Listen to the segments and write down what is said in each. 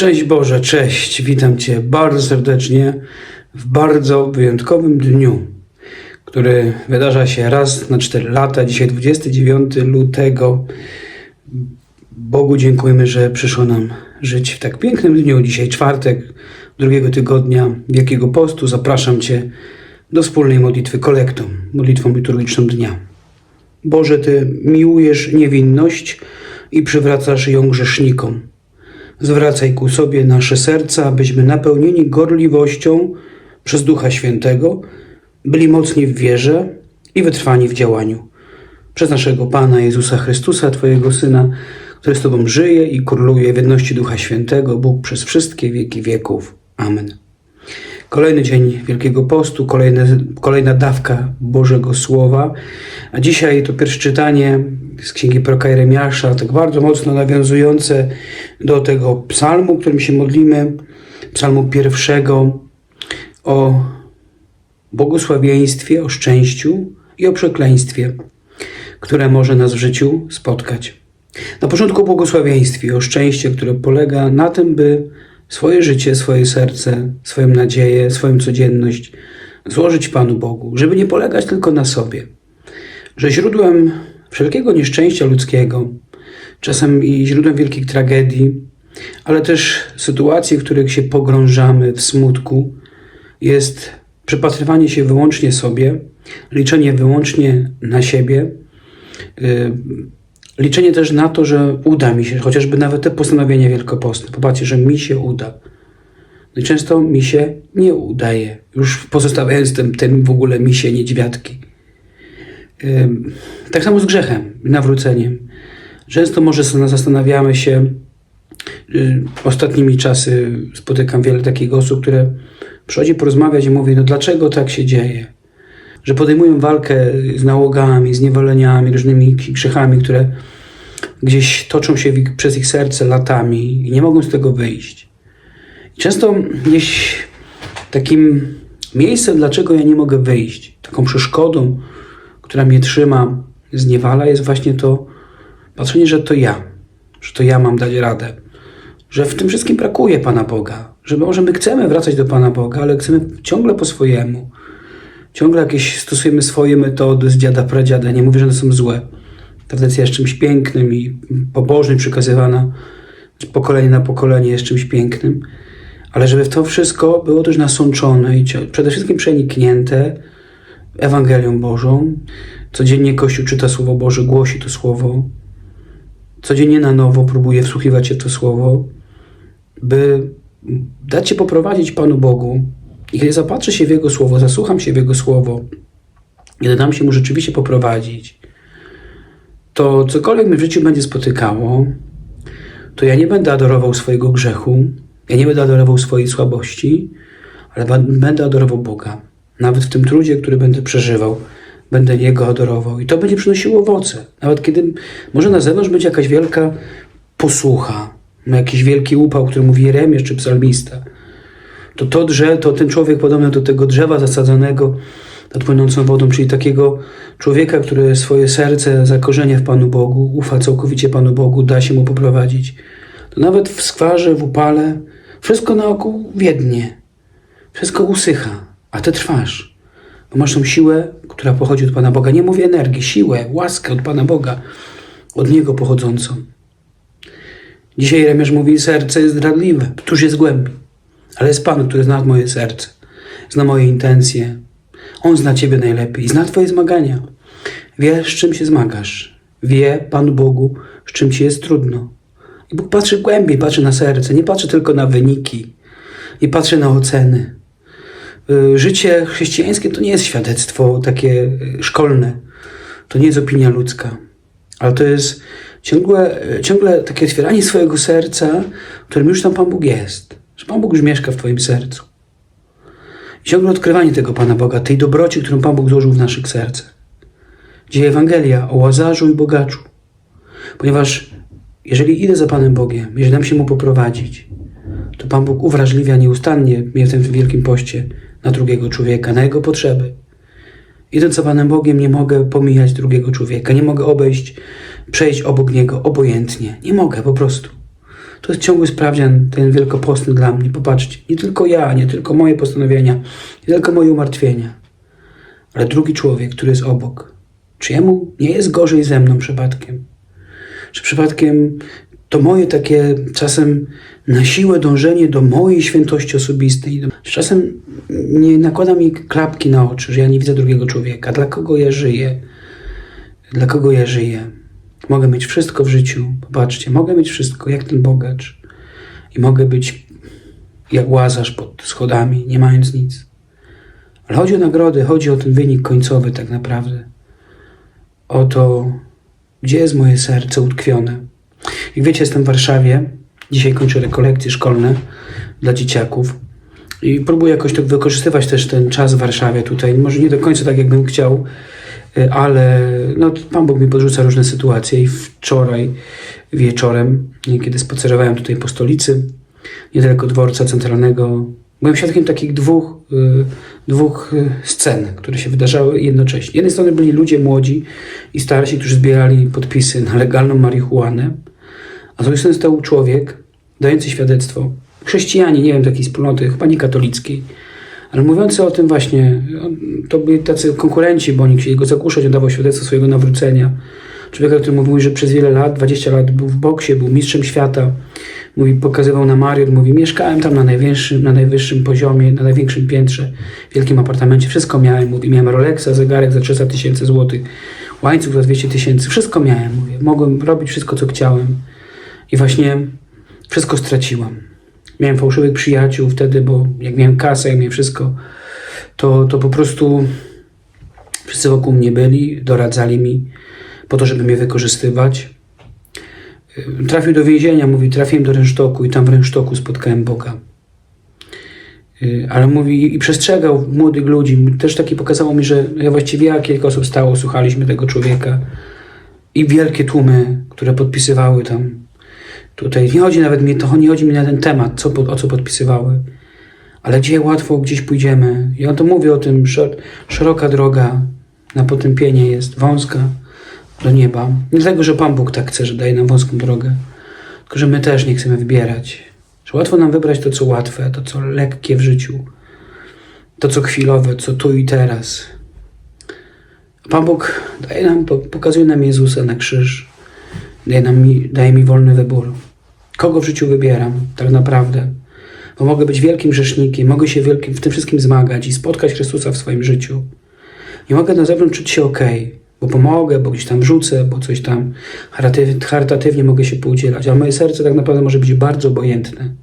Szczęść Boże, cześć, witam Cię bardzo serdecznie w bardzo wyjątkowym dniu, który wydarza się raz na 4 lata. Dzisiaj 29 lutego. Bogu dziękujemy, że przyszło nam żyć w tak pięknym dniu. Dzisiaj czwartek drugiego tygodnia Wielkiego Postu. Zapraszam Cię do wspólnej modlitwy kolektą, modlitwą liturgiczną dnia. Boże, Ty miłujesz niewinność i przywracasz ją grzesznikom. Zwracaj ku sobie nasze serca, abyśmy napełnieni gorliwością przez Ducha Świętego byli mocni w wierze i wytrwani w działaniu. Przez naszego Pana Jezusa Chrystusa, Twojego Syna, który z Tobą żyje i króluje w jedności Ducha Świętego, Bóg przez wszystkie wieki wieków. Amen. Kolejny dzień Wielkiego Postu, kolejne, kolejna dawka Bożego Słowa. A dzisiaj to pierwsze czytanie z Księgi Proka Jeremiasza, tak bardzo mocno nawiązujące do tego psalmu, którym się modlimy, psalmu pierwszego o błogosławieństwie, o szczęściu i o przekleństwie, które może nas w życiu spotkać. Na początku błogosławieństwie, o szczęście, które polega na tym, by swoje życie, swoje serce, swoją nadzieję, swoją codzienność złożyć Panu Bogu, żeby nie polegać tylko na sobie. Że źródłem wszelkiego nieszczęścia ludzkiego, czasem i źródłem wielkich tragedii, ale też sytuacji, w których się pogrążamy w smutku, jest przypatrywanie się wyłącznie sobie, liczenie wyłącznie na siebie, yy, liczenie też na to, że uda mi się, chociażby nawet te postanowienia wielkopostne. Popatrzcie, że mi się uda. No i często mi się nie udaje, już pozostawiając tym, w ogóle mi się niedźwiadki. Tak samo z grzechem, nawróceniem. Często może zastanawiamy się, y, ostatnimi czasy spotykam wiele takich osób, które przychodzi porozmawiać i mówi, no dlaczego tak się dzieje? Że podejmują walkę z nałogami, z niewoleniami, różnymi grzechami, które gdzieś toczą się ich, przez ich serce latami i nie mogą z tego wyjść. I często gdzieś takim miejscem, dlaczego ja nie mogę wyjść, taką przeszkodą, która mnie trzyma, zniewala, jest właśnie to patrzenie, że to ja, że to ja mam dać radę, że w tym wszystkim brakuje Pana Boga, że może my chcemy wracać do Pana Boga, ale chcemy ciągle po swojemu. Ciągle jakieś stosujemy swoje metody z dziada, pradziada. Nie mówię, że one są złe. Tradycja jest czymś pięknym i pobożnym przekazywana z pokolenia na pokolenie jest czymś pięknym. Ale żeby to wszystko było też nasączone i przede wszystkim przeniknięte Ewangelią Bożą. Codziennie Kościół czyta Słowo Boże, głosi to Słowo. Codziennie na nowo próbuje wsłuchiwać się to Słowo, by dać się poprowadzić Panu Bogu. I kiedy zapatrzę się w Jego Słowo, zasłucham się w Jego Słowo, kiedy dam się Mu rzeczywiście poprowadzić, to cokolwiek mnie w życiu będzie spotykało, to ja nie będę adorował swojego grzechu, ja nie będę adorował swojej słabości, ale będę adorował Boga. Nawet w tym trudzie, który będę przeżywał, będę Jego adorował. I to będzie przynosiło owoce. Nawet kiedy może na zewnątrz będzie jakaś wielka posłucha, jakiś wielki upał, który mówi Jeremiasz czy psalmista, to to drzewo, to ten człowiek podobny do tego drzewa zasadzonego nad płynącą wodą, czyli takiego człowieka, który swoje serce zakorzenia w Panu Bogu, ufa całkowicie Panu Bogu, da się mu poprowadzić. To nawet w skwarze, w upale, wszystko naokół wiednie, wszystko usycha, a ty trwasz. Bo masz tą siłę, która pochodzi od Pana Boga. Nie mówię energii, siłę, łaskę od Pana Boga, od Niego pochodzącą. Dzisiaj Jeremiasz mówi, serce jest zdradliwe, któż jest głębi. Ale jest Pan, który zna moje serce, zna moje intencje. On zna Ciebie najlepiej, zna Twoje zmagania. Wie, z czym się zmagasz. Wie, Pan Bogu, z czym Ci jest trudno. I Bóg patrzy głębiej, patrzy na serce, nie patrzy tylko na wyniki, nie patrzy na oceny. Y, Życie chrześcijańskie to nie jest świadectwo takie y, szkolne, to nie jest opinia ludzka, ale to jest ciągłe, y, ciągle takie otwieranie swojego serca, w którym już tam Pan Bóg jest, że Pan Bóg już mieszka w Twoim sercu. I ciągle odkrywanie tego Pana Boga, tej dobroci, którą Pan Bóg złożył w naszych sercach. Dzieje Ewangelia o Łazarzu i Bogaczu. Ponieważ jeżeli idę za Panem Bogiem, jeżeli dam się Mu poprowadzić, to Pan Bóg uwrażliwia nieustannie mnie w tym wielkim poście na drugiego człowieka, na jego potrzeby. Idąc za Panem Bogiem, nie mogę pomijać drugiego człowieka, nie mogę obejść, przejść obok niego obojętnie. Nie mogę po prostu. To jest ciągły sprawdzian, ten wielkopostny dla mnie. Popatrzcie, nie tylko ja, nie tylko moje postanowienia, nie tylko moje umartwienia, ale drugi człowiek, który jest obok. Czy jemu nie jest gorzej ze mną przypadkiem? Czy przypadkiem to moje takie czasem na siłę dążenie do mojej świętości osobistej, czasem nie nakłada mi klapki na oczy, że ja nie widzę drugiego człowieka, dla kogo ja żyję, dla kogo ja żyję. Mogę mieć wszystko w życiu, popatrzcie, mogę mieć wszystko, jak ten bogacz i mogę być jak łazarz pod schodami, nie mając nic. Ale chodzi o nagrody, chodzi o ten wynik końcowy tak naprawdę. O to, gdzie jest moje serce utkwione. Jak wiecie, jestem w Warszawie. Dzisiaj kończę rekolekcje szkolne dla dzieciaków. I próbuję jakoś tak wykorzystywać też ten czas w Warszawie tutaj. Może nie do końca tak, jakbym chciał, ale no, Pan Bóg mi podrzuca różne sytuacje. I wczoraj wieczorem, kiedy spacerowałem tutaj po stolicy, niedaleko dworca centralnego, byłem świadkiem takich dwóch, y, dwóch y, scen, które się wydarzały jednocześnie. Z jednej strony byli ludzie młodzi i starsi, którzy zbierali podpisy na legalną marihuanę, a z drugiej strony stał człowiek dający świadectwo, chrześcijanie, nie wiem, takiej wspólnoty, chyba nie katolickiej, ale mówiący o tym właśnie, to byli tacy konkurenci, bo oni chcieli go zakuszać, on dawał świadectwo swojego nawrócenia. Człowieka, który mówił, że przez wiele lat, 20 lat był w boksie, był mistrzem świata. Mówi, pokazywał na Mariot, mówi, mieszkałem tam na najwyższym, na najwyższym poziomie, na największym piętrze, w wielkim apartamencie, wszystko miałem. Mówi, miałem Rolexa, zegarek za 300 tysięcy złotych, łańcuch za 200 tysięcy, wszystko miałem, mówię. Mogłem robić wszystko, co chciałem. I właśnie wszystko straciłam. Miałem fałszywych przyjaciół wtedy, bo jak miałem kasę, jak miałem wszystko, to, to po prostu wszyscy wokół mnie byli, doradzali mi po to, żeby mnie wykorzystywać. Y, Trafił do więzienia, mówi, trafiłem do rynsztoku i tam w rynsztoku spotkałem Boga. Y, Ale mówi i przestrzegał młodych ludzi. Też taki pokazało mi, że ja właściwie jak kilka osób stało, słuchaliśmy tego człowieka. I wielkie tłumy, które podpisywały tam. Tutaj nie chodzi nawet mi, to nie chodzi mi na ten temat, co, o co podpisywały. Ale gdzie łatwo gdzieś pójdziemy. On to mówi o tym, że szeroka droga na potępienie jest, wąska do nieba. Nie dlatego, że Pan Bóg tak chce, że daje nam wąską drogę, tylko że my też nie chcemy wybierać. Że łatwo nam wybrać to, co łatwe, to, co lekkie w życiu, to, co chwilowe, co tu i teraz. Pan Bóg daje nam, po- pokazuje nam Jezusa na krzyż, daje, nam, mi- daje mi wolny wybór. Kogo w życiu wybieram, tak naprawdę? Bo mogę być wielkim grzesznikiem, mogę się wielkim, w tym wszystkim zmagać i spotkać Chrystusa w swoim życiu. Nie mogę na zewnątrz czuć się ok, bo pomogę, bo gdzieś tam rzucę, bo coś tam charytatyw- charytatywnie mogę się poudzielać, ale moje serce tak naprawdę może być bardzo obojętne.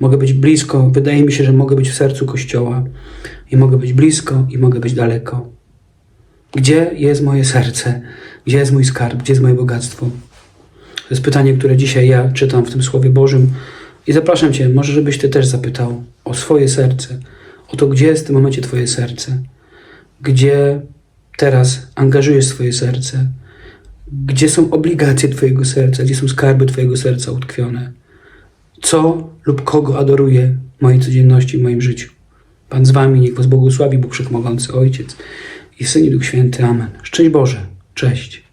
Mogę być blisko, wydaje mi się, że mogę być w sercu Kościoła i mogę być blisko i mogę być daleko. Gdzie jest moje serce? Gdzie jest mój skarb? Gdzie jest moje bogactwo? To jest pytanie, które dzisiaj ja czytam w tym Słowie Bożym i zapraszam Cię, może żebyś Ty też zapytał o swoje serce, o to, gdzie jest w tym momencie Twoje serce, gdzie teraz angażujesz swoje serce, gdzie są obligacje Twojego serca, gdzie są skarby Twojego serca utkwione, co lub kogo adoruje w mojej codzienności, w moim życiu. Pan z Wami, niech Was błogosławi Bóg Wszechmogący, Ojciec i Syn i Duch Święty. Amen. Szczęść Boże. Cześć.